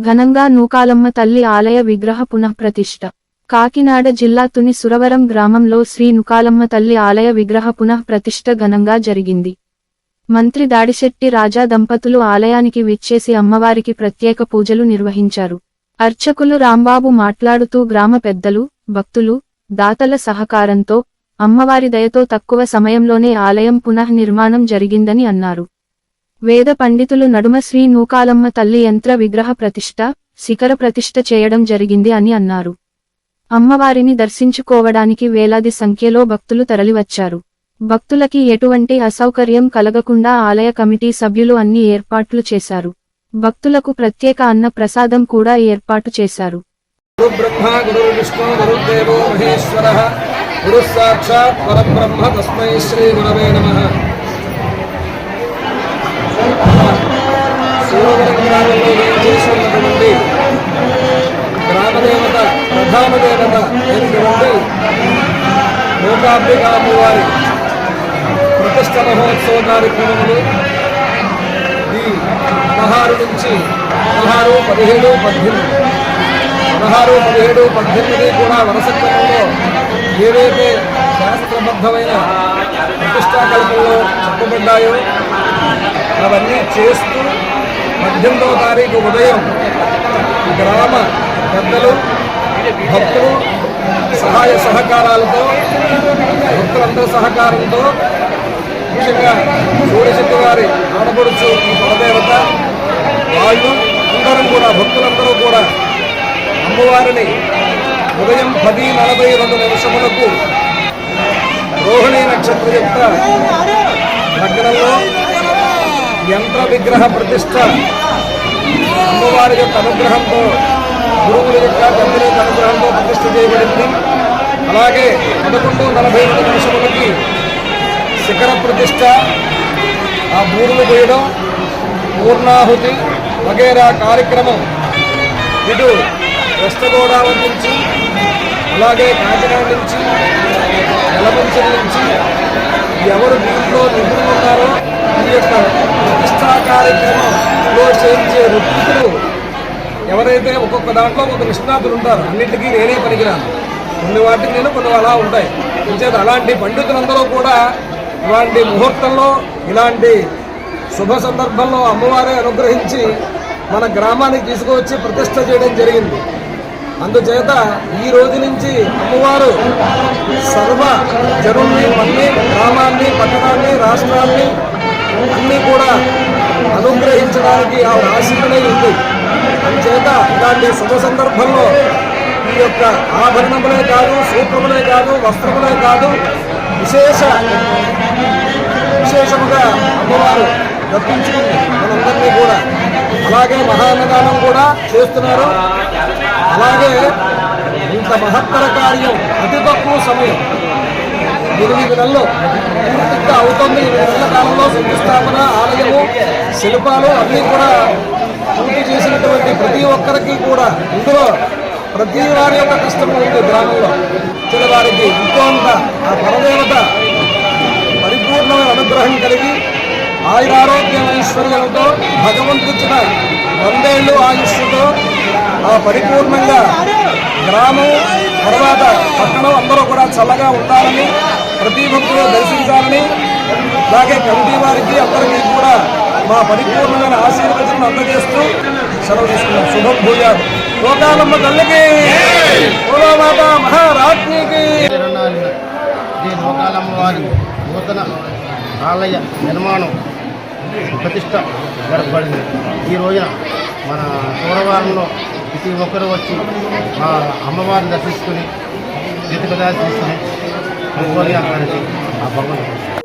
ఘనంగా నూకాలమ్మ తల్లి ఆలయ విగ్రహ పునఃప్రతిష్ఠ. కాకినాడ జిల్లా తుని సురవరం గ్రామంలో శ్రీ నుకాలమ్మ తల్లి ఆలయ విగ్రహ పునఃప్రతిష్ఠ ఘనంగా జరిగింది. మంత్రి దాడిశెట్టి రాజా దంపతులు ఆలయానికి విచ్చేసి అమ్మవారికి ప్రత్యేక పూజలు నిర్వహించారు. అర్చకులు రాంబాబు మాట్లాడుతూ గ్రామ పెద్దలు భక్తులు దాతల సహకారంతో అమ్మవారి దయతో తక్కువ సమయంలోనే ఆలయం పునఃనిర్మాణం జరిగిందని అన్నారు. వేద పండితులు నడుమ శ్రీ నూకాలమ్మ తల్లి యంత్ర విగ్రహ ప్రతిష్ట శిఖర ప్రతిష్ట చేయడం జరిగింది అని అన్నారు. అమ్మవారిని దర్శించుకోవడానికి వేలాది సంఖ్యలో భక్తులు తరలివచ్చారు. భక్తులకి ఎటువంటి అసౌకర్యం కలగకుండా ఆలయ కమిటీ సభ్యులు అన్ని ఏర్పాట్లు చేశారు. భక్తులకు ప్రత్యేక అన్న ప్రసాదం కూడా ఏర్పాటు చేశారు. గురు బ్రహ్మ గురు విష్ణు గురుదేవో మహేశ్వర. గురు సాక్షాత్ పరబ్రహ్మ తస్మై శ్రీ గురవే నమ. ప్రధాన దేవత అయినటువంటి మూకాంబిక అమ్మవారి ప్రతిష్ట మహోత్సవ కార్యక్రమములు ఈ పదహారు నుంచి పదహారు పదిహేడు పద్దెనిమిది. పదహారు పదిహేడు పద్దెనిమిది కూడా వరుస క్రమంలో ఏవైతే శాస్త్రబద్ధమైన ప్రతిష్టాకల్పంలో చెప్పబడ్డాయో అవన్నీ చేస్తూ పద్దెనిమిదవ తారీఖు ఉదయం గ్రామ పెద్దలు భక్తులు సహాయ సహకారాలతో భక్తులందరి సహకారంతో ముఖ్యంగా సూర్యశక్తి వారి ఆడపడుచు ఈ వాళ్ళు అందరం కూడా భక్తులందరూ కూడా అమ్మవారిని ఉదయం పది నలభై రెండు నిమిషములకు రోహిణీ నక్షత్ర యొక్క లగ్నంలో యంత్ర విగ్రహ ప్రతిష్ట అమ్మవారి యొక్క అనుగ్రహంతో గురువుల యొక్క గంభీరత యొక్క అనుగ్రహంతో ప్రతిష్ట చేయబడింది అలాగే పదకొండు నలభై ఐదు నిమిషములకి శిఖర ప్రతిష్ట ఆ బూరులు పోయడం పూర్ణాహుతి వగేరా కార్యక్రమం ఇటు వెస్ట్ గోదావరి నుంచి అలాగే కాకినాడ నుంచి యలమంచిలి నుంచి ఎవరు దీంట్లో నిపుణులు ఉన్నారో ఈ యొక్క ప్రతిష్టా కార్యక్రమంలో చేయించే వృత్తులు ఎవరైతే ఒక్కొక్క దాంట్లో ఒక నిష్ణాతులు ఉంటారు అన్నింటికీ నేనే పనికిరాను. కొన్ని వాటికి నేను కొన్ని అలా ఉంటాయి. అంచేత అలాంటి పండితులందరూ కూడా ఇలాంటి ముహూర్తంలో ఇలాంటి శుభ సందర్భంలో అమ్మవారే అనుగ్రహించి మన గ్రామానికి తీసుకువచ్చి ప్రతిష్ట చేయడం జరిగింది. అందుచేత ఈ రోజు నుంచి అమ్మవారు సర్వ జరువుని మన్ని గ్రామాన్ని పట్టణాన్ని రాష్ట్రాన్ని అన్నీ కూడా అనుగ్రహించడానికి ఆవిడ ఆశీర్వదై ఉంది. అందుచేత ఇలాంటి శుభ సందర్భంలో ఈ యొక్క ఆభరణములే కాదు సూత్రములే కాదు వస్త్రములే కాదు విశేష విశేషముగా అమ్మవారు రప్పించుకుంది మనందరినీ కూడా అలాగే మహాన్నదానం కూడా చేస్తున్నారు. అలాగే ఇంత మహత్తర కార్యం అతి తక్కువ సమయం. ఎనిమిది నెలలు పూర్తిగా అవుతుంది. ఎనిమిది నెలల కాలంలో శంకుస్థాపన ఆలయము శిల్పాలు అన్నీ కూడా పూర్తి చేసినటువంటి ప్రతి ఒక్కరికి కూడా ఇందులో ప్రతి వారి యొక్క కష్టం ఉంది గ్రామంలో చిన్న వారికి ఇంకొంత ఆ పరదేవత పరిపూర్ణమైన అనుగ్రహం కలిగి ఆయురారోగ్యం ఐశ్వర్యంతో భగవంతుచిన వందేళ్ళు ఆయుష్తో ఆ పరిపూర్ణంగా గ్రామం తర్వాత పట్టణం అందరూ కూడా చల్లగా ఉండాలని ప్రతి భక్తులు దర్శించాలని అలాగే కమిటీ వారికి అందరికీ కూడా మా పరిపూర్ణమైన ఆశీర్వచనం అందజేస్తూ సెలవు తీసుకున్నాం. శుభం భూయాలు లోకాలమ్మ తల్లికి. మహారాజ్ఞికి శ్రీ లోకాలమ్మ వారి నూతన ఆలయ నిర్మాణం ప్రతిష్ట జరపబడింది ఈ రోజున మన చూరవారంలో ప్రతి ఒక్కరు వచ్చి మా అమ్మవారిని దర్శించుకుని చేతికదా తీసుకుని అక్కడికి ఆ భగవంతుడు